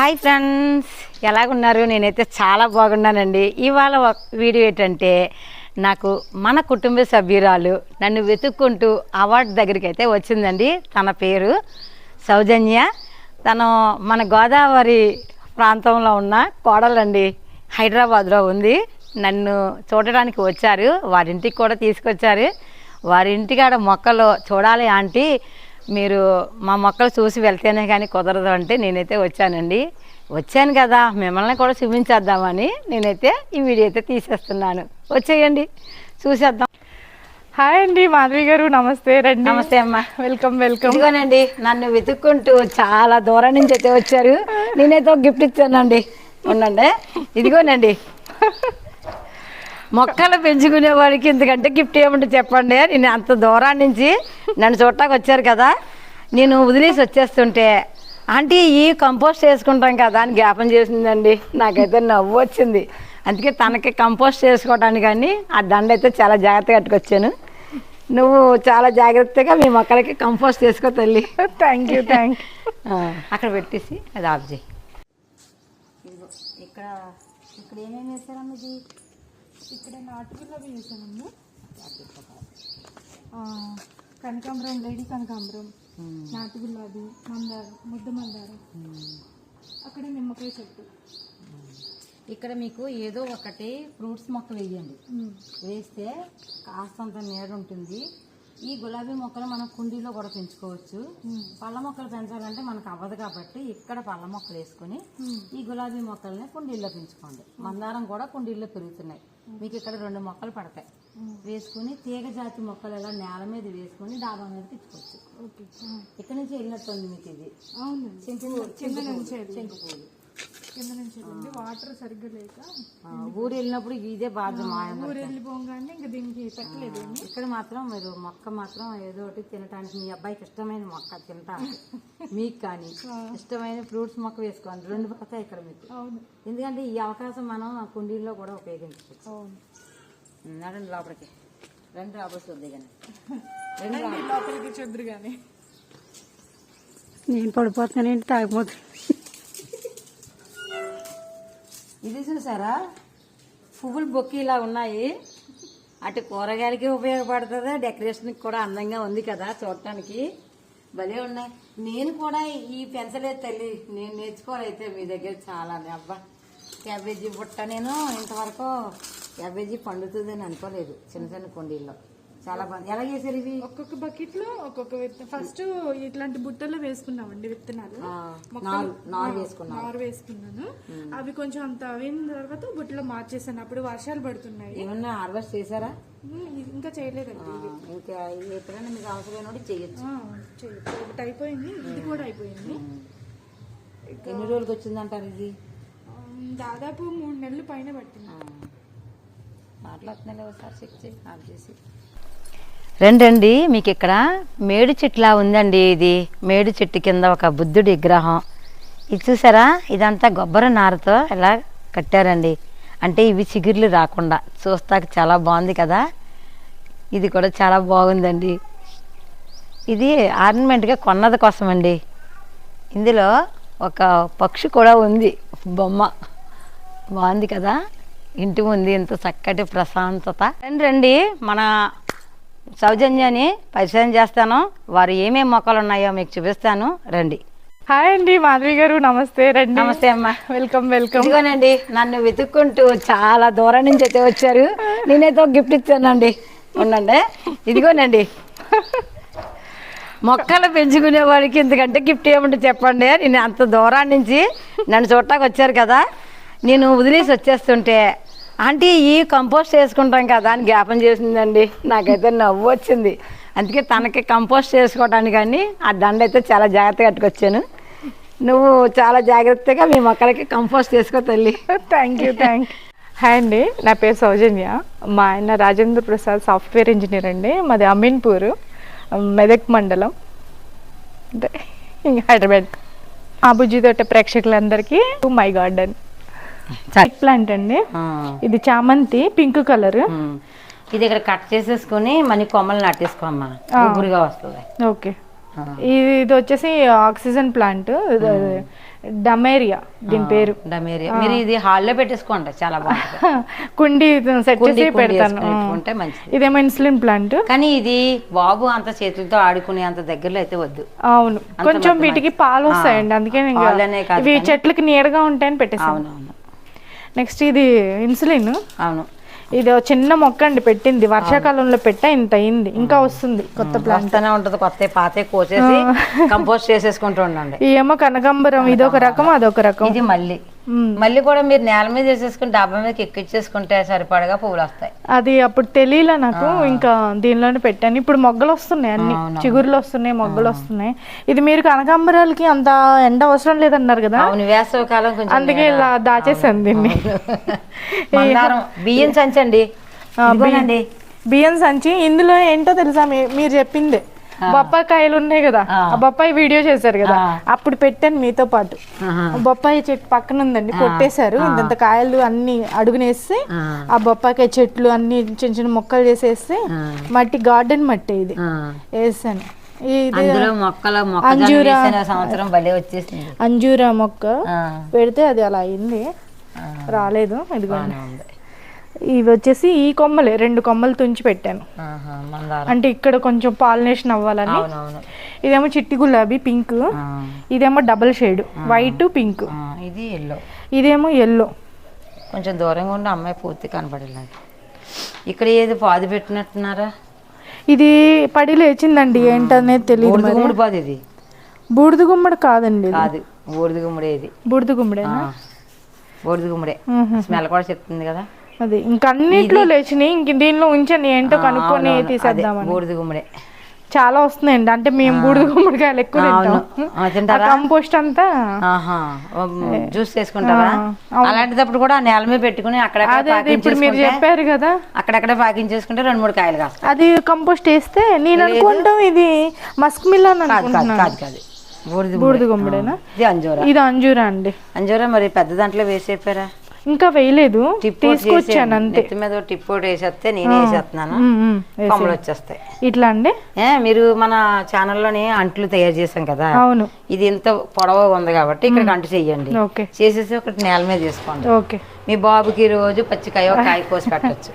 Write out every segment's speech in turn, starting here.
Hi friends ఎలాగున్నారు? నేనైతే చాలా బాగున్నానండి. ఇవాళ వీడియో ఏంటంటే నాకు మన కుటుంబ సభ్యురాలు నన్ను వెతుక్కుంటూ అవార్డు దగ్గరికి అయితే వచ్చిందండి. తన పేరు సౌజన్య. తను మన గోదావరి ప్రాంతంలో ఉన్న కోడలండి హైదరాబాద్లో ఉంది. నన్ను చూడడానికి వచ్చారు. వారింటికి కూడా తీసుకొచ్చారు. వారి ఇంటికాడ మొక్కలు చూడాలి ఆంటీ. మీరు మా మొక్కలు చూసి వెళ్తేనే కానీ కుదరదు అంటే నేనైతే వచ్చానండి. వచ్చాను కదా మిమ్మల్ని కూడా చూపించేద్దామని నేనైతే ఈ వీడియో అయితే తీసేస్తున్నాను. వచ్చేయండి చూసేద్దాం. హాయ్ అండి మాధవి గారు నమస్తే రండి. నమస్తే అమ్మా. Welcome welcome. ఇదిగోనండి నన్ను వెతుక్కుంటూ చాలా దూరం నుంచి అయితే వచ్చారు. నేనైతే ఒక గిఫ్ట్ ఇచ్చానండి. ఉండండి. ఇదిగోనండి. మొక్కలు పెంచుకునే వాడికి ఇంతకంటే గిఫ్ట్ ఏమంటే చెప్పండి? నేను అంత దూరం నుంచి నన్ను చూడటానికి వచ్చారు కదా. నేను వదిలేసి వచ్చేస్తుంటే ఆంటీ ఈ కంపోస్ట్ చేసుకుంటాం కదా అని జ్ఞాపం చేసిందండి. నాకైతే నవ్వు వచ్చింది. అందుకే తనకి కంపోస్ట్ చేసుకోవడానికి కానీ ఆ దండ అయితే చాలా జాగ్రత్తగా కట్టుకొచ్చాను. నువ్వు చాలా జాగ్రత్తగా మీ మొక్కలకి కంపోస్ట్ చేసుకో తల్లి. థ్యాంక్ యూ థ్యాంక్ అక్కడ పెట్టేసి అది ఆఫ్ చేయి. ఇక్కడ ఇక్కడ ఏమేమి వేసారమ్మ ఇక్కడ నాటు గులాబీ వేసానమ్మా ఆ, కనకాంబరం లేడీ కనకాంబరం నాటు గులాబీ మందారం ముద్ద మందారం. అక్కడ నిమ్మకాయ చెట్టు. ఇక్కడ మీకు ఏదో ఒకటి ఫ్రూట్స్ మొక్క వేయండి. వేస్తే కాస్తంత నీడ ఉంటుంది ఈ గులాబీ మొక్కలు మనం కుండీలో కూడా పెంచుకోవచ్చు. పళ్ళ మొక్కలు పెంచాలంటే మనకు అవ్వదు కాబట్టి ఇక్కడ పళ్ళ మొక్కలు వేసుకొని ఈ గులాబీ మొక్కల్ని కుండీల్లో పెంచుకోండి. మందారం కూడా కుండీల్లో పెరుగుతున్నాయి. మీకు ఇక్కడ రెండు మొక్కలు పడతాయి. వేసుకుని తీగ జాతి మొక్కలు ఇలా నేల మీద వేసుకుని డాబా మీద తెచ్చుకోవచ్చు. ఇక్కడ నుంచి వెళ్ళినట్టుంది మీకు ఇది. చెంకు పూలు కింద నుంచి వెళ్ళండి వాటర్ సరిగ్గా లేక ఊరు వెళ్ళినప్పుడు ఇదే బాధ ఊరు వెళ్ళిపోగానే ఇంకా దీనికి పెట్టలేదు. ఇక్కడ మాత్రం మీరు మొక్క మాత్రం ఏదో ఒకటి తినటానికి మీ అబ్బాయికి ఇష్టమైన మొక్క తినటానికి. మీకు కానీ ఇష్టమైన ఫ్రూట్స్ మొక్క వేసుకోండి. రెండు పడతాయి ఇక్కడ మీకు. అవును. ఎందుకంటే ఈ అవకాశం మనం కుండీల్లో కూడా ఉపయోగించుకోవచ్చు అవును. నడండి లోపలికి. రెండు రాబోసి వద్దు కానీ రెండు లోపలికి చెద్దురు కానీ నేను పడిపోతున్నానండి తాగిపోతాను ఇది పువ్వులు బొక్కి ఇలా ఉన్నాయి. అటు కూరగాయలకి ఉపయోగపడుతుంది? డెకరేషన్కి కూడా అందంగా ఉంది కదా చూడటానికి. భలే ఉన్నాయి. నేను కూడా ఈ పెన్సిలే తల్లి. నేను నేర్చుకోవాలైతే మీ దగ్గర చాలా అబ్బా క్యాబేజీ బుట్ట నేను ఇంతవరకు క్యాబేజీ పండుతుందని అనుకోలేదు. చిన్న చిన్న కుండీల్లో. చాలా బాగుంది. ఎలా చేశారు ఇవి? ఒక్కొక్క బకెట్లో ఒక్కొక్క విత్తనం. ఫస్ట్ ఇట్లాంటి బుట్టలో వేసుకున్నామండి విత్తనాలు. వేసుకున్నాను. నారు వేసుకున్నాను. అవి కొంచెం అంత అయిన తర్వాత బుట్టలో మార్చేసాను. అప్పుడు వర్షాలు పడుతున్నాయి. ఏమన్నా హార్వెస్ట్ చేశారా? ఇంకా చేయలేదండి ఇంకా ఎప్పుడైనా మీకు అవసరమైనప్పుడు చేయొచ్చు. చేయొచ్చు. ఒకటి అయిపోయింది ఇది కూడా అయిపోయింది. ఎన్ని రోజులకి వచ్చిందంటారు ఇది? దాదాపు మూడు నెలలు పైన పట్టింది. మాట్లాడుతున్నాయి ఒకసారి చెక్ చేసి ఆఫ్ చేసి. రండండి మీకు ఇక్కడ మేడు చెట్టులా ఉందండి ఇది. మేడు చెట్టు కింద ఒక బుద్ధుడి విగ్రహం. ఇది చూసారా? ఇదంతా గొబ్బరి నారతో ఇలా కట్టారండి. అంటే ఇవి చిగుర్లు రాకుండా. చూస్తాక చాలా బాగుంది కదా? ఇది కూడా చాలా బాగుందండి. ఇది ఆర్నమెంట్గా కొన్నది కోసమండి. ఇందులో ఒక పక్షి కూడా ఉంది. బొమ్మ. బాగుంది కదా? ఇంటి ఉంది ఇంత చక్కటి ప్రశాంతత. రండి రండి. మన సౌజన్యాన్ని పరిచయం చేస్తాను. వారు ఏమేమి మొక్కలు ఉన్నాయో మీకు చూపిస్తాను. రండి. హాయ్ అండి మాధవి గారు నమస్తే. రండి. నమస్తే అమ్మా. Welcome welcome. ఇదిగోనండి నన్ను వెతుక్కుంటూ చాలా దూరం నుంచి అయితే వచ్చారు. నేనైతే ఒక గిఫ్ట్ ఇచ్చానండి. ఉండండి. ఇదిగోనండి. మొక్కలు పెంచుకునే వాడికి ఇంతకంటే గిఫ్ట్ ఏమంటే చెప్పండి? నేను అంత దూరం నుంచి నన్ను చూడటానికి వచ్చారు కదా. నేను వదిలేసి వచ్చేస్తుంటే ఆంటీ ఈ కంపోస్ట్ చేసుకుంటాం కదా అని జ్ఞాపం చేసిందండి. నాకైతే నవ్వు వచ్చింది. అందుకే తనకి కంపోస్ట్ చేసుకోవడానికి కానీ ఆ దండ అయితే చాలా జాగ్రత్తగా కట్టుకొచ్చాను. నువ్వు చాలా జాగ్రత్తగా మీ మొక్కలకి కంపోస్ట్ చేసుకో తల్లి. థ్యాంక్ యూ థ్యాంక్ హాయ్ అండి నా పేరు సౌజన్య. మా ఆయన రాజేంద్ర ప్రసాద్ సాఫ్ట్వేర్ ఇంజనీర్ అండి. మాది అమీన్పూర్ మెదక్ మండలం. అంటే హైదరాబాద్. ఆబుజీ తోట ప్రేక్షకులందరికీ మై గార్డెన్. ప్లాంట్ అండి. ఇది చామంతి పింక్ కలర్ ఇది ఇక్కడ కట్ చేసేసుకుని మనీ కొమ్మలు నాటేసుకో అమ్మా గుబురుగా వస్తుంది. ఓకే. ఇది వచ్చేసి ఆక్సిజన్ ప్లాంట్ డమేరియా దీని పేరు. డమేరియా. మీరు ఇది హాల్లో పెట్టేసుకోండి చాలా బాగుంటుంది. కుండి సెట్ చేసి పెడతాను. ఇదేమో ఇన్సులిన్ ప్లాంట్ కానీ ఇది బాబు అంత చేతులతో ఆడుకునే అంత దగ్గరలో అయితే వద్దు. అవును. కొంచెం వీటికి పాలు వస్తాయండి అందుకే ఇవి చెట్లకి నీడగా ఉంటాయని పెట్టేసాను నెక్స్ట్ ఇది ఇన్సులిన్. అవును. ఇది ఒక చిన్న మొక్క అండి పెట్టింది. వర్షాకాలంలో పెట్టా ఇంత అయింది. ఇంకా వస్తుంది కొత్త ప్లాంట్ ఉంటుంది కొత్త పాతే కోసేసి కంపోస్ట్ చేసేసుకుంటూ ఉండండి. ఏమో కనకాంబరం ఇదొక రకం అదొక రకం ఇది మళ్ళీ. మళ్ళీ కూడా మీరు నేల మీద వేసేసుకుని డబ్బా మీదకి ఎక్కిచ్చేసుకుంటే సరిపడగా పువ్వులు వస్తాయి. అది అప్పుడు తెలియలే నాకు ఇంకా దీనిలోనే పెట్టాను. ఇప్పుడు మొగ్గలు వస్తున్నాయి అన్ని. చిగురులు వస్తున్నాయి మొగ్గలు వస్తున్నాయి. ఇది మీరు కనకాంబరాలకి అంత ఎండ అవసరం లేదన్నారు కదా? అవును వేసవి కాలం కొంచెం అందుకే. ఇలా దాచేసాను దీన్ని. బియ్యం సంచండి. బియ్యం సంచి. ఇందులో ఏంటో తెలుసా మీరు చెప్పిందే? బొప్పాయి కాయలు ఉన్నాయి కదా ఆ. బొప్పాయి వీడియో చేశారు కదా. అప్పుడు పెట్టాను మీతో పాటు. బొప్పాయి చెట్టు పక్కన ఉందండి కొట్టేశారు ఇంత కాయలు అన్ని అడుగునేసి ఆ. బొప్పాయికాయ చెట్లు అన్ని చిన్న చిన్న మొక్కలు చేసేసి. మట్టి గార్డెన్ మట్టి ఇది. వేసాను అంజూరా మొక్క. పెడితే అది అలా అయింది. రాలేదు ఇదిగోండి ఉంది ఇవి వచ్చేసి ఈ కొమ్మలే రెండు కొమ్మలు తుంచి పెట్టాను. అంటే ఇక్కడ కొంచెం పాలినేషన్ అవ్వాలని. ఇదేమో చిట్టి గులాబీ పింక్. ఇదేమో డబల్ షేడ్ వైట్ పింక్. ఇది ఎల్లో ఇదేమో ఎల్లో కొంచెం దూరంగా ఉండి అమ్మాయి పూర్తి కనపడేలాగా ఇక్కడ ఏది పాది పెట్టినట్టున్నారా? ఇది పడి లేచిందండి ఏంటనేది తెలియదు పాది ఇది? బూడిద గుమ్మడి కాదండి. కాదు బూడిద గుమ్మడే ఇది. బూడిద గుమ్మడేనా. బూడిద గుమ్మడే. మ్మ్. స్మెల్ కూడా చెప్తుంది కదా. అది. ఇంక అన్నిట్లో లేచినాయి. ఇంక దీనిలో ఉంచండి ఏంటో కనుక్కొని తీసేద్దామని. బూడిద గుమ్మడే. చాలా వస్తున్నాయండి అంటే మేము బూడిద గుమ్మడికాయలు ఎక్కువ. తింటాం? కంపోస్ట్ అంతా జ్యూస్ చేసుకుంటారా? అలాంటిదప్పుడు కూడా నేల మీద పెట్టుకుని అదే ఇప్పుడు మీరు చెప్పారు కదా. అక్కడక్కడ పాకించేసుకుంటే రెండు మూడు కాయలు కాస్తాయి. అది కంపోస్ట్ వేస్తే నేను అనుకుంటాం ఇది మస్క్ మిల్లన్ కాదు కాదు బూడిద బూడిద గుమ్మడి. గుమ్మడేనా? ఇది అంజూరా. ఇది అంజూరా అండి. అంజూరా మరి పెద్ద దాంట్లో వేసేపారా ఇంకా వేయలేదు. తీసుకొచ్చాను అంతే. మీద టిప్ వేసేస్తే నేనే వేసేస్తున్నాను. కొమ్మలు వచ్చేస్తాయి. ఇట్లా అండి? మీరు మన ఛానల్లోనే అంట్లు తయారు చేసాం కదా. అవును. ఇది ఇంత పొడవుగా ఉంది కాబట్టి ఇక్కడ అంటు చెయ్యండి ఓకే. చేసేసి ఒకటి నేల మీద చేసుకోండి ఓకే. మీ బాబుకి రోజు పచ్చికాయ ఒక కాయ కోసి పెట్టచ్చు.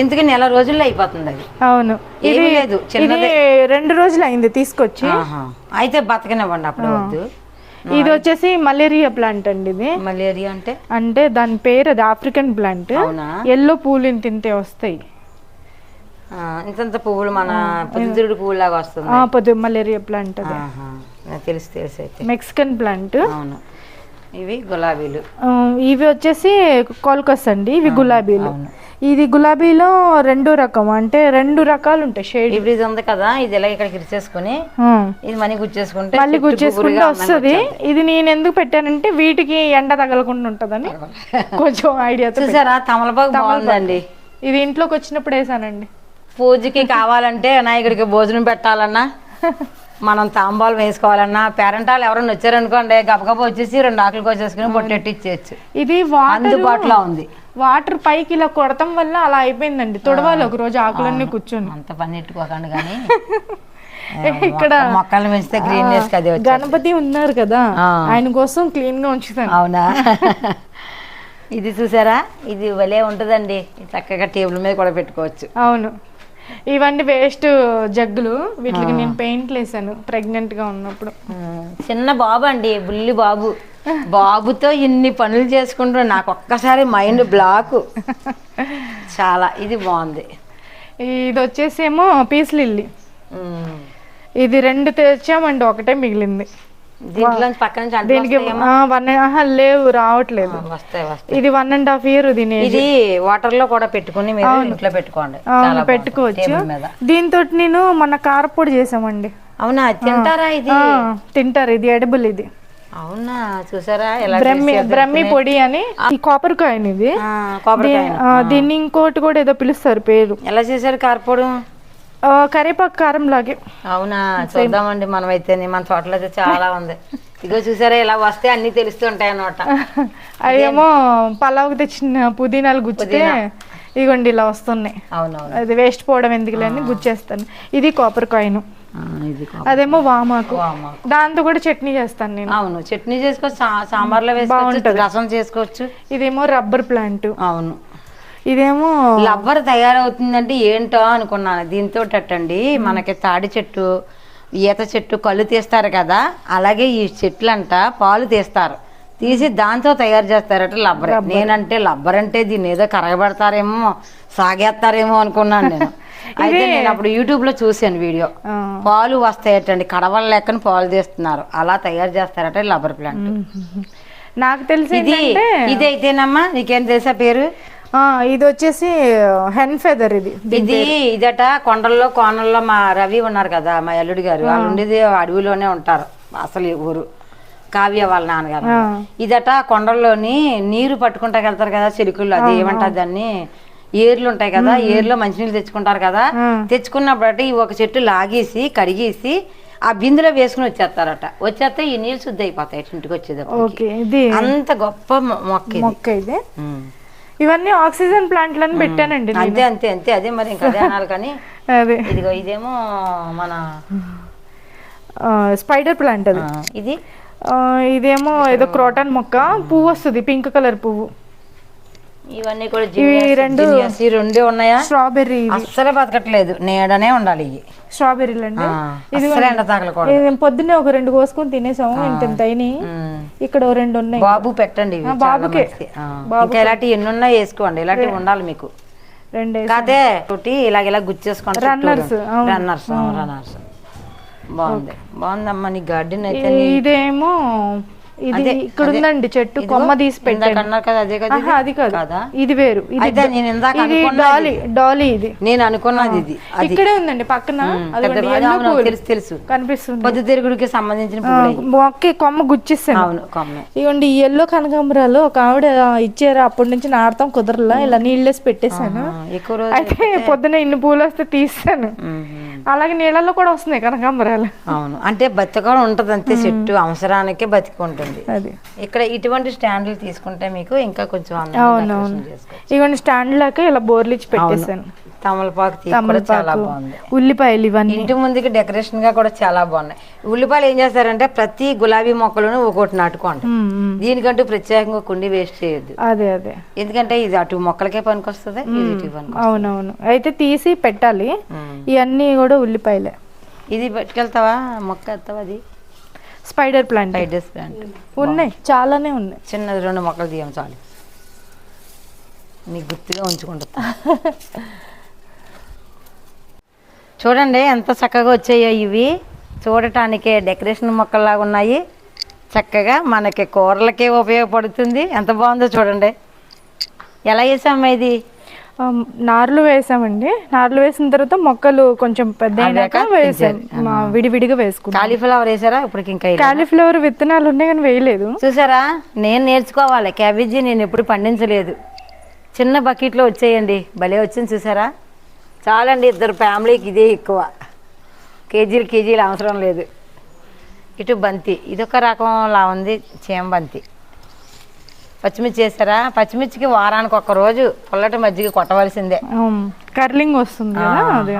ఎందుకు నెల రోజుల్లో అయిపోతుంది అది. అవును. ఏమీ లేదు ఇది చిన్నదే రెండు రోజులు అయింది తీసుకొచ్చి. అయితే బతకనివ్వండి అప్పుడు వద్దు. ఇది వచ్చేసి మలేరియా ప్లాంట్ అండి ఇది. మలేరియా అంటే? అంటే దాని పేరు అది ఆఫ్రికన్ ప్లాంట్ ఎల్లో పూలు ఇంతే వస్తాయి. ఆ, ఇంతంత పువ్వులు మన పొద్దుతిరుడు పువ్వు లాగా వస్తుంది. ఆ, పొద్దు మలేరియా ప్లాంట్ తెలుసు తెలుసు మెక్సికన్ ప్లాంట్ అవును. ఇవి గులాబీలు. ఇవి వచ్చేసి కోల్కస్ అండి ఇవి గులాబీలు. ఇది గులాబీలో రెండు రకం అంటే రెండు రకాలు ఉంటాయి షేడ్ ఇది ఉంది కదా ఇది ఇలా ఇక్కడ ఇరిచేసుకుని ఇది మనీ గుచ్చేసుకుంటే మళ్ళీ గుచ్చేసుకుంటే వస్తుంది. ఇది నేను ఎందుకు పెట్టానంటే వీటికి ఎండ తగలకుండా ఉంటుందని కొంచెం ఐడియాతో చూసారా? తమలపాకు. బాగుందండి. ఇది ఇంట్లోకి వచ్చినప్పుడు వేసానండి. పూజకి కావాలంటే వినాయకుడికి భోజనం పెట్టాలన్నా. మనం తాంబాలు వేసుకోవాలన్నా పేరెంటాలు ఎవరైనా వచ్చారనుకోండి గబగబా వచ్చేసి రెండు ఆకులు కోసేసుకుని బొట్టెట్టి ఇచ్చేయచ్చు. ఇది వాటర్ అందుబాటులో ఉంది. వాటర్ పైకి ఇలా కొడతాం వల్ల అలా అయిపోయిందండి. తుడవాలి ఒక రోజు ఆకులన్నీ కూర్చొని. అంత పని ఎట్టుకోకండి కానీ. ఇక్కడ మొక్కలు పెంచితే గ్రీన్నెస్ వచ్చి గణపతి ఉన్నారు కదా. ఆయన కోసం క్లీన్గా ఉంచుతాను. అవునా? ఇది చూసారా? ఇది భలే ఉంటుందండి. చక్కగా టేబుల్ మీద కూడా పెట్టుకోవచ్చు. అవును. ఇవన్నీ వేస్ట్ జగ్గులు. వీటికి నేను పెయింట్లు వేసాను ప్రెగ్నెంట్గా ఉన్నప్పుడు. చిన్న బాబు అండి బుల్లి బాబు. బాబుతో ఇన్ని పనులు చేసుకుంటూ నాకు ఒక్కసారి మైండ్ బ్లాక్. చాలా ఇది బాగుంది. ఇది వచ్చేసేమో పీస్ లిల్లీ. ఇది రెండు తెచ్చామండి ఒకటే మిగిలింది. దీనికి? వన్ లేవు రావట్లేదు. ఇది వన్ అండ్ హాఫ్ ఇయర్ దీని ఇది వాటర్లో కూడా పెట్టుకుని ఇంట్లో పెట్టుకోండి. పెట్టుకోవచ్చు. దీంతో నేను మన కారపొడి చేసామండి. అవునా? తింటారా ఇది? తింటారు ఇది ఎడబుల్ ఇది. అవునా? చూసారా? బ్రహ్మి బ్రహ్మి పొడి అని ఈ కాపర్ కాయిన్ ఇది దీన్ని ఇంకోటి కూడా ఏదో పిలుస్తారు పేరు. ఎలా చేశారు కార్పొడు కరివేపాకు కారం లాగే. అవునా? చూద్దామండి మనం అయితే మన తోటలో అయితే చాలా ఉంది. ఇగో చూసారా ఇలా వస్తే అన్ని తెలుస్తూ ఉంటాయి అన్నమాట. అదేమో పలావుకి తెచ్చిన పుదీనాలు గుచ్చితే ఇదిగోండి ఇలా వస్తున్నాయి. అవునవును. అది వేస్ట్ పోవడం ఎందుకులే అని గుచ్చేస్తాను. ఇది కాపర్ కాయిన్. అదేమో వామాకు. దాంతో కూడా చట్నీ చేస్తాను నేను. అవును చట్నీ చేసుకోవచ్చు. సాంబార్లో వేసుకోవచ్చు. రసం చేసుకోవచ్చు. ఇదేమో రబ్బర్ ప్లాంట్. అవును. ఇదేమో లబ్బర్ తయారవుతుందంటే ఏంటో అనుకున్నాను. దీంతో అండి మనకి తాడి చెట్టు ఈత చెట్టు కళ్ళు తీస్తారు కదా. అలాగే ఈ చెట్లు అంట పాలు తీస్తారు. తీసి దాంతో తయారు చేస్తారట లబ్బర్ నేనంటే లబ్బర్ అంటే దీన్ని ఏదో కరగబెడతారేమో సాగేస్తారేమో అనుకున్నాను నేను. అయితే నేను అప్పుడు యూట్యూబ్లో చూశాను వీడియో. పాలు వస్తాయటండి. కడవల లెక్కన పాలు తీస్తున్నారు. అలా తయారు చేస్తారట లబ్బర్ ప్లాంట్. నాకు తెలిసి ఇది ఏంటంటే ఇది అయితేనమ్మా నీకేం తెలుసా పేరు? ఇది వచ్చేసి హెన్ ఫెదర్ ఇది. ఇది ఇదట కొండల్లో కోనల్లో మా రవి ఉన్నారు కదా మా అల్లుడి గారు. వాళ్ళు ఉండేది అడవిలోనే ఉంటారు అసలు ఊరు. కావ్య వాళ్ళ నాన్నగారు. ఇదట కొండల్లోని నీరు పట్టుకుంటాకి వెళ్తారు కదా చెరుకుల్లో అది ఏమంటారు దాన్ని? ఏర్లు ఉంటాయి కదా ఏర్లో మంచినీళ్ళు తెచ్చుకుంటారు కదా. తెచ్చుకున్నప్పుడు ఈ ఒక చెట్టు లాగేసి కడిగేసి ఆ బిందులో వేసుకుని వచ్చేస్తారట. వచ్చేస్తే ఈ నీళ్ళు శుద్ధి అయిపోతాయి ఇంటికి ఇది అంత గొప్ప మొక్క మొక్క ఇది. ఇవన్నీ ఆక్సిజన్ ప్లాంట్లను పెట్టానండి. అంతే అంతే అంతే. అదే మరి ఇంకా అదే అనాలి కానీ అదే. ఇదిగో ఇదేమో మన స్పైడర్ ప్లాంట్ అది. ఇది? ఇదేమో ఏదో క్రోటన్ మొక్క. పువ్వు వస్తుంది పింక్ కలర్ పువ్వు. ఇవన్నీ కూడా రెండు- రెండే ఉన్నాయా? స్ట్రాబెర్రీ అస్సలే బతకట్లేదు. నీడనే ఉండాలి ఇవి. స్ట్రాబెర్రీలు అండి ఇది పొద్దున్నే ఒక రెండు కోసుకొని తినేసాము ఇంత అయినాయి. ఇక్కడ రెండు ఉన్నాయి. బాబు పెట్టండి బాబుకే. ఇంకా ఇలాంటి ఎన్ని వేసుకోండి. ఇలాంటివి ఉండాలి మీకు? రెండు కాదే తోటి ఇలాగ ఇలా గుచ్చేసుకోండి. రన్నర్స్ రన్నర్స్ బాగుంది. బాగుందమ్మా నీ గార్డెన్ అయితే ఇదేమో ఇది ఇక్కడ. ఉందండి చెట్టు కొమ్మ తీసి ఇందాక పెట్టాను అన్నారు కదా అదే కదా ఇది? ఆహా, అది కాదు. కాదా? ఇది వేరు. ఇది అయితే నేను ఇందాక ఇది అనుకున్నది డాలీ డాలీ ఇది. నేను అనుకున్నది ఇది ఇక్కడే ఉందండి పక్కన. తెలుసు తెలుసు. కనిపిస్తుంది. పొద్దుతిరుగుడికి సంబంధించిన. మొక్క కొమ్మ గుచ్చిస్తాను అవును కొమ్మే. ఇవ్వండి ఈ ఎల్లో కనకాంబరాలు ఒక ఆవిడ ఇచ్చారు. అప్పటి నుంచి నాడతాం కుదరలా. ఇలా నీళ్ళేసి పెట్టేశాను. అయితే పొద్దున ఇన్ని పూలు వస్తే తీస్తాను. అలాగే నీళ్ళల్లో కూడా వస్తున్నాయి కనకాంబరాలు అవును. అంటే బతిక ఉంటది అంతే చెట్టు. అవసరానికే బతికి ఉంటుంది. అది. ఇక్కడ ఇటువంటి స్టాండ్లు తీసుకుంటే మీకు ఇంకా కొంచెం అవునవును. చేసుకోవచ్చు. ఇవ్వండి స్టాండ్ లాగా ఇలా బోర్లిచ్చి పెట్టేశాను. తమలపాకు తీగ కూడా చాలా బాగుంది. ఉల్లిపాయలు ఇవన్నీ. ఇంటి ముందుకి డెకరేషన్గా కూడా చాలా బాగున్నాయి. ఉల్లిపాయలు ఏం చేస్తారంటే ప్రతి గులాబీ మొక్కలను ఒక్కొక్కటి నాటుకోండి. ఉమ్, ఉమ్. దీనికంటూ ప్రత్యేకంగా కుండి వేస్ట్ చేయొద్దు. అదే అదే. ఎందుకంటే ఇది అటు మొక్కలకే పనికొస్తుంది ఇది ఇటు పనికి అవునవును. అయితే తీసి పెట్టాలి. ఉమ్. ఇవన్నీ కూడా ఉల్లిపాయలే. ఇది పట్టుకెళ్తావా? మొక్క ఎత్తావా అది? Spider plant. Ficus plant. ఉన్నాయి. చాలానే ఉన్నాయి. చిన్నది రెండు మొక్కలు తీయం చాలు. నీకు గుర్తుగా ఉంచుకుంటా. చూడండి ఎంత చక్కగా వచ్చాయో ఇవి. చూడటానికే డెకరేషన్ మొక్కల్లాగా ఉన్నాయి. చక్కగా మనకి కూరలకే ఉపయోగపడుతుంది. ఎంత బాగుందో చూడండి. ఎలా వేసామ్మా ఇది? నార్లు వేసామండి. నార్లు వేసిన తర్వాత మొక్కలు కొంచెం పెద్ద అయినాక వేసాం. విడివిడిగా వేసుకున్నాం. కాలీఫ్లవర్ వేసారా? ఇప్పటికి ఇంకా? కాలీఫ్లవర్ విత్తనాలు ఉన్నాయి కానీ వేయలేదు. చూసారా? నేను నేర్చుకోవాలి. క్యాబేజీ నేను ఎప్పుడు పండించలేదు. చిన్న బకెట్లో వచ్చేయండి. భలే వచ్చింది చూసారా? చాలండి ఇద్దరు ఫ్యామిలీకి ఇదే ఎక్కువ. కేజీలు కేజీలు అవసరం లేదు. ఇటు బంతి ఇదొక రకంలా ఉంది చేమ బంతి. పచ్చిమిర్చి వేసారా పచ్చిమిర్చికి వారానికి ఒక రోజు పుల్లటి మజ్జిగ కొట్టవలసిందే. కర్లింగ్ వస్తుంది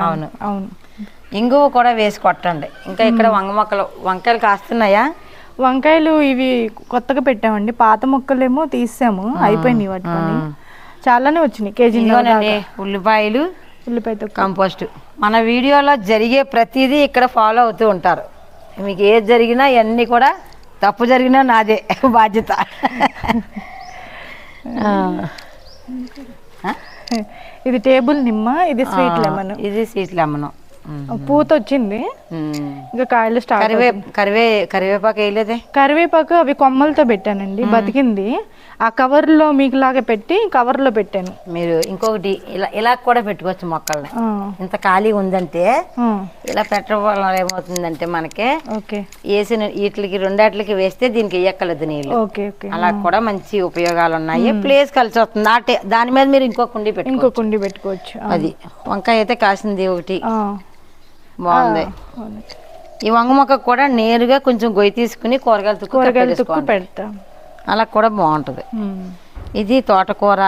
అవును. అవును. ఇంగువ కూడా వేసి కొట్టండి. ఇంకా ఇక్కడ వంగ మొక్కలు వంకాయలు కాస్తున్నాయా? వంకాయలు ఇవి కొత్తగా పెట్టామండి. పాత మొక్కలేమో తీసాము అయిపోయినాయి వాటి చాలానే వచ్చినాయి కేజీ ఉల్లిపాయలు ఉల్లిపాయ తొక్క కంపోస్ట్. మన వీడియోలో జరిగే ప్రతిదీ ఇక్కడ ఫాలో అవుతూ ఉంటారు. మీకు ఏది జరిగినా ఇవన్నీ కూడా తప్పు జరిగినా నాదే బాధ్యత. ఇది టేబుల్ నిమ్మ ఇది స్వీట్ లెమన్. ఇది సీట్ లెమన్. పూత వచ్చింది. ఇంకా కాయలు స్టార్ట్ కరివే కరివే కరివేపాకు వేయలేదే? కరివేపాకు అవి కొమ్మలతో పెట్టానండి బతికింది. ఆ కవర్లో మీకు లాగా పెట్టి కవర్లో పెట్టాను. మీరు ఇంకొకటి ఇలా ఇలా కూడా పెట్టుకోవచ్చు మొక్కల్ని. ఇంత ఖాళీ ఉందంటే ఇలా పెట్టడం వల్ల ఏమవుతుందంటే మనకి ఓకే. వేసిన వీటికి రెండాట్లకి వేస్తే దీనికి వేయక్కలేదు నీళ్ళు. అలా కూడా మంచి ఉపయోగాలు ఉన్నాయి. ప్లేస్ కలిసి వస్తుంది. దాని మీద మీరు ఇంకో కుండి పెట్టుకో ఇంకో కుండి పెట్టుకోవచ్చు. అది. వంకాయ అయితే కాసింది ఒకటి. బాగుంది. ఈ వంగ మొక్క కూడా నేరుగా కొంచెం గొయ్యి తీసుకుని కూరగాయలు తుక్కు కూరగాయలు తుక్కు. పెడతా. అలా కూడా బాగుంటది. ఇది తోటకూర.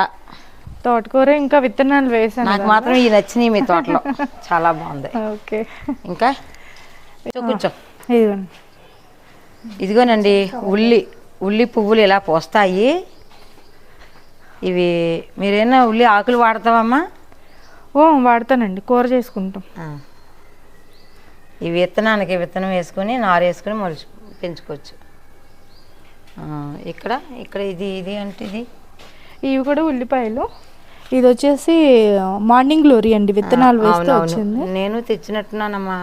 తోటకూర ఇంకా విత్తనాలు వేసాను నాకు మాత్రం ఈ నచ్చినాయి మీ తోటలో. చాలా బాగుంది. ఓకే. ఇంకా? ఇదిగోండి. ఇదిగోనండి ఉల్లి ఉల్లి పువ్వులు ఇలా పోస్తాయి. ఇవి మీరేనా ఉల్లి ఆకులు వాడతావమ్మా? ఓ వాడతానండి. కూర చేసుకుంటాం. ఈ విత్తనానికి విత్తనం వేసుకొని నారు వేసుకొని మొలిచి పెంచుకోవచ్చు. ఇక్కడ ఇక్కడ ఇది ఇది అంటే ఇది? ఇవి కూడా ఉల్లిపాయలు. ఇది వచ్చేసి మార్నింగ్ గ్లోరీ అండి విత్తనాలు వేస్తే. వచ్చింది. నేను తెచ్చినట్టున్నానమ్మా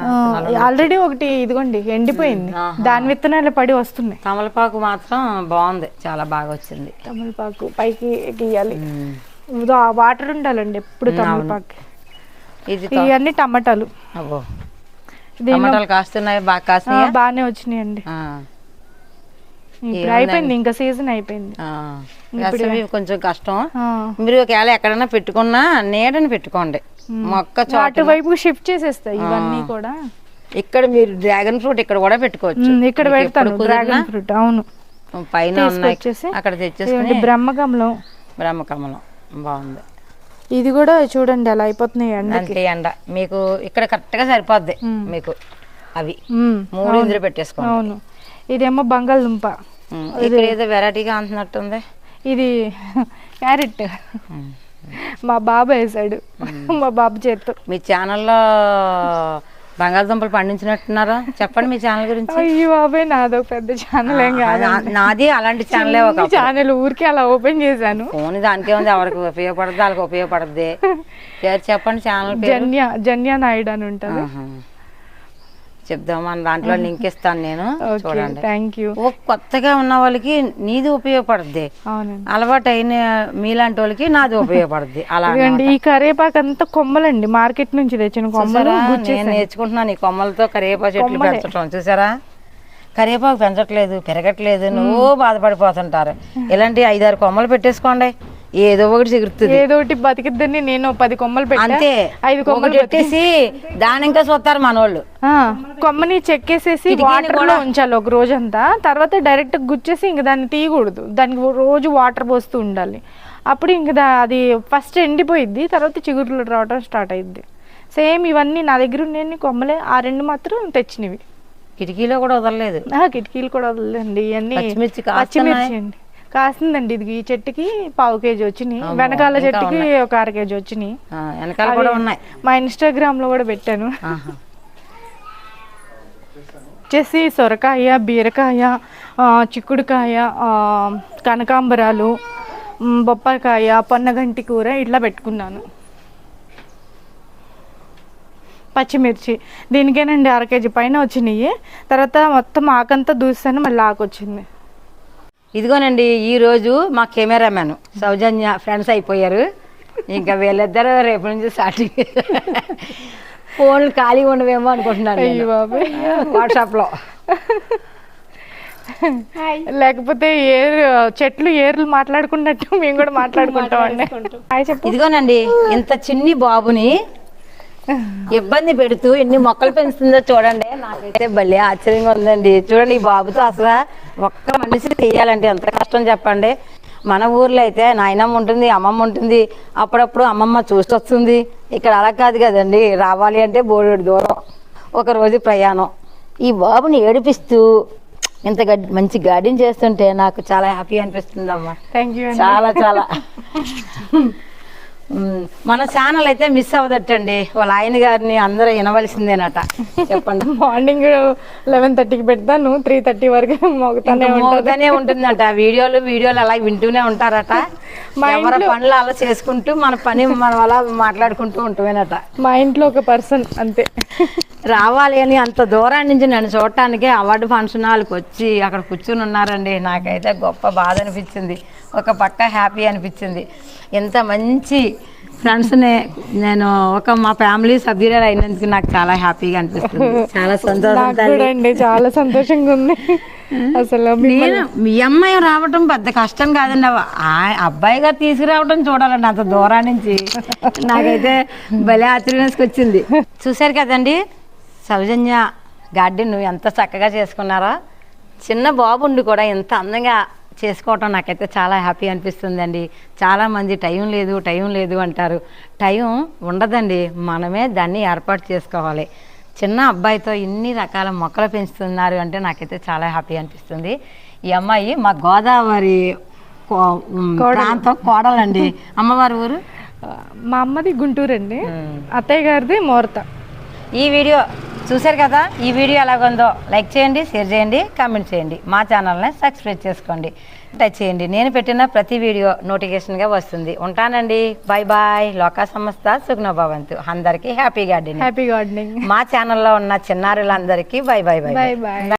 ఆల్రెడీ ఒకటి ఇదిగోండి ఎండిపోయింది. దాని విత్తనాలు పడి వస్తున్నాయి. తమలపాకు మాత్రం బాగుంది చాలా బాగా వచ్చింది. తమలపాకు పైకి గీయాలి. వాటర్ ఉండాలండి ఎప్పుడు తమలపాకు. ఇది ఇవన్నీ టమాటాలు. టమాటాలు కాస్తున్నాయి? బాగా కాస్తున్నాయా బాగానే వచ్చినాయండి. ఆ. ఇప్పుడు అయిపోయింది ఇంకా సీజన్ అయిపోయింది. వేసవి కొంచెం కష్టం. మీరు ఒకవేళ ఎక్కడైనా పెట్టుకున్నా నీడని పెట్టుకోండి. మొక్క చోట అటువైపు షిఫ్ట్ చేసేస్తాయి ఇవన్నీ కూడా. ఇక్కడ మీరు డ్రాగన్ ఫ్రూట్ ఇక్కడ కూడా పెట్టుకోవచ్చు. ఇక్కడ పెడతాను డ్రాగన్ ఫ్రూట్ అవును. పైన అక్కడ తెచ్చేసుకుని బ్రహ్మకమలం బ్రహ్మకమలం. బాగుంది. ఇది కూడా చూడండి అలా అయిపోతున్నాయి అండి ఎండ. మీకు ఇక్కడ కరెక్ట్గా సరిపోద్ది మీకు అవి. మూడు ఇందులో పెట్టేసుకోండి. అవును. ఇదేమో బంగాళదుంప. ఇక్కడ ఏదో వెరైటీగా అంటున్నట్టుంది. ఇది క్యారెట్. మా బాబు వేసాడు. మా బాబు చేత్తో. మీ ఛానల్లో బంగాళదుంపలు పండించినట్టున్నారా? చెప్పండి మీ ఛానల్ గురించి. అయ్యో బాబాయ్ నాదో పెద్ద ఛానల్ ఏం కాదు. నాది అలాంటి ఛానలే ఒక ఛానల్ ఊరికే అలా ఓపెన్ చేశాను. ఫోన్ దానికే ఉంది ఎవరికి ఉపయోగపడుతుంది వాళ్ళకి ఉపయోగపడుద్ది. పేరు చెప్పండి ఛానల్ జన్య జన్య నాయుడు అని ఉంటుంది. ఆహా. చెప్దాం మన దాంట్లో లింక్ ఇస్తాను నేను చూడండి. థ్యాంక్ యూ కొత్తగా ఉన్న వాళ్ళకి నీది ఉపయోగపడుద్ది. అలవాటు అయిన మీలాంటి వాళ్ళకి నాది ఉపయోగపడుద్ది. అలా ఈ కరేపాకు అంతా కొమ్మలండి. మార్కెట్ నుంచి తెచ్చిన కొమ్మలు? నేను నేర్చుకుంటున్నాను ఈ కొమ్మలతో కరివేపాకు చెట్లు పెంచడం చూసారా? కరివేపాకు పెంచట్లేదు పెరగట్లేదు. నువ్వు బాధపడిపోతుంటారు. ఇలాంటి ఐదారు కొమ్మలు పెట్టేసుకోండి. ఏదో ఒకటి చిగురుతుంది ఏదో ఒకటి బతికిద్దని నేను పది కొమ్మలు పెట్టా. అంతే. ఐదు కొమ్మలు పెట్టేసి దాని ఇంకా చూస్తారు మనోళ్ళు. కొమ్మని చెక్కేసేసి వాటర్లో ఉంచాలి ఒక రోజంతా. తర్వాత డైరెక్ట్ గుచ్చేసి ఇంక దాన్ని తీయకూడదు. దానికి రోజు వాటర్ పోస్తూ ఉండాలి. అప్పుడు ఇంక అది ఫస్ట్ ఎండిపోయిద్ది. తర్వాత చిగురులు రావడం స్టార్ట్ అయ్యిద్ది సేమ్ ఇవన్నీ నా దగ్గర ఉండేవి కొమ్మలే ఆ రెండు మాత్రం తెచ్చినవి. కిటికీలో కూడా వదలలేదు. ఆ, కిటికీలు కూడా వదలండి ఇవన్నీ. పచ్చిమిర్చి అండి. కాసిందండి ఇది ఈ చెట్టుకి పావు కేజీ వచ్చినాయి. వెనకాల చెట్టుకి ఒక అర కేజీ వచ్చినాయి. వెనకాల కూడా ఉన్నాయి. మా ఇన్స్టాగ్రామ్లో కూడా పెట్టాను. వచ్చేసి సొరకాయ బీరకాయ చిక్కుడుకాయ కనకాంబరాలు బొప్పాయికాయ పొన్నగంటి కూర ఇట్లా పెట్టుకున్నాను. పచ్చిమిర్చి. దీనికేనండి అర కేజీ పైన వచ్చినాయి. తర్వాత మొత్తం ఆకంతా దూసాను మళ్ళీ ఆకు వచ్చింది ఇదిగోనండి ఈ రోజు మా కెమెరామెన్ సౌజన్య ఫ్రెండ్స్ అయిపోయారు. ఇంకా వీళ్ళిద్దరు రేపు నుంచి స్టార్టింగ్ ఫోన్లు ఖాళీగా ఉండవేమో అనుకుంటున్నాను అయ్యో బాబాయ్. వాట్సాప్లో. లేకపోతే ఏరు చెట్లు ఏర్లు మాట్లాడుకున్నట్టు మేము కూడా మాట్లాడుకుంటాం అండి. ఇదిగోనండి ఇంత చిన్ని బాబుని ఇబ్బంది పెడుతూ ఎన్ని మొక్కలు పెంచుతుందో చూడండి. నాకైతే భలే ఆశ్చర్యంగా ఉందండి. చూడండి ఈ బాబుతో అసలు ఒక్క మనిషి చేయాలంటే ఎంత కష్టం చెప్పండి. మన ఊర్లో అయితే నాయనమ్మ ఉంటుంది అమ్మమ్మ ఉంటుంది. అప్పుడప్పుడు అమ్మమ్మ చూసొస్తుంది. ఇక్కడ అలా కాదు కదండి. రావాలి అంటే బోర్డు దూరం. ఒక రోజు ప్రయాణం. ఈ బాబుని ఏడిపిస్తూ ఇంత మంచి గార్డెన్ చేస్తుంటే నాకు చాలా హ్యాపీ అనిపిస్తుంది అమ్మా థ్యాంక్ యూ చాలా చాలా. మన ఛానల్ అయితే మిస్ అవ్వదట్టండి. వాళ్ళ ఆయన గారిని అందరూ వినవలసిందేనట. చెప్పండి. మార్నింగ్ లెవెన్ థర్టీకి పెడతాను త్రీ థర్టీ వరకు మోగుతానే మోగుతూనే ఉంటుందట. వీడియోలు వీడియోలు అలా వింటూనే ఉంటారట. ఎవరి పనులు అలా చేసుకుంటూ మన పని మనం అలా మాట్లాడుకుంటూ ఉంటామేనట మా ఇంట్లో ఒక పర్సన్ అంతే. రావాలి అని అంత దూరం నుంచి నన్ను చూడటానికి అవార్డు ఫంక్షన్ హాల్కి వచ్చి అక్కడ కూర్చుని ఉన్నారండి. నాకైతే గొప్ప బాధ అనిపించింది. ఒక పక్క హ్యాపీ అనిపించింది. ఎంత మంచి ఫ్రెండ్స్ని నేను ఒక మా ఫ్యామిలీ సభ్యురాలు అయినందుకు నాకు చాలా హ్యాపీగా అనిపిస్తుంది. చాలా సంతోషం చాలా సంతోషంగా ఉంది. అసలు మీ- నేను మీ అమ్మాయి రావటం పెద్ద కష్టం కాదండి. అవ్వ. ఆ అబ్బాయి గారు తీసుకురావటం చూడాలండి అంత దూరం నుంచి. నాకైతే భలే ఆశ్చర్యం వచ్చింది చూశారు కదండి సౌజన్య గార్డెన్ ఎంత చక్కగా చేసుకున్నారో. చిన్న బాబుండి కూడా ఎంత అందంగా చేసుకోవటం నాకైతే చాలా హ్యాపీ అనిపిస్తుందండి. చాలామంది టైం లేదు టైం లేదు అంటారు. టైం ఉండదండి. మనమే దాన్ని ఏర్పాటు చేసుకోవాలి. చిన్న అబ్బాయితో ఇన్ని రకాల మొక్కలు పెంచుతున్నారు అంటే నాకైతే చాలా హ్యాపీ అనిపిస్తుంది. ఈ అమ్మాయి మా గోదావరి ప్రాంతం కోడలండి. అమ్మవారి ఊరు? మా అమ్మది గుంటూరు అండి అత్తయ్య గారిది మోరత ఈ వీడియో చూశారు కదా ఈ వీడియో ఎలాగుందో లైక్ చేయండి షేర్ చేయండి కామెంట్ చేయండి. మా ఛానల్ని సబ్స్క్రైబ్ చేసుకోండి. టచ్ చేయండి. నేను పెట్టిన ప్రతి వీడియో నోటిఫికేషన్గా వస్తుంది. ఉంటానండి. Bye bye. లోకా సంస్థ సుగ్నభవంతు అందరికీ హ్యాపీ గార్డెన్ హ్యాపీ గార్డెనింగ్. మా ఛానల్లో ఉన్న చిన్నారులందరికీ bye bye bye. Bye bye.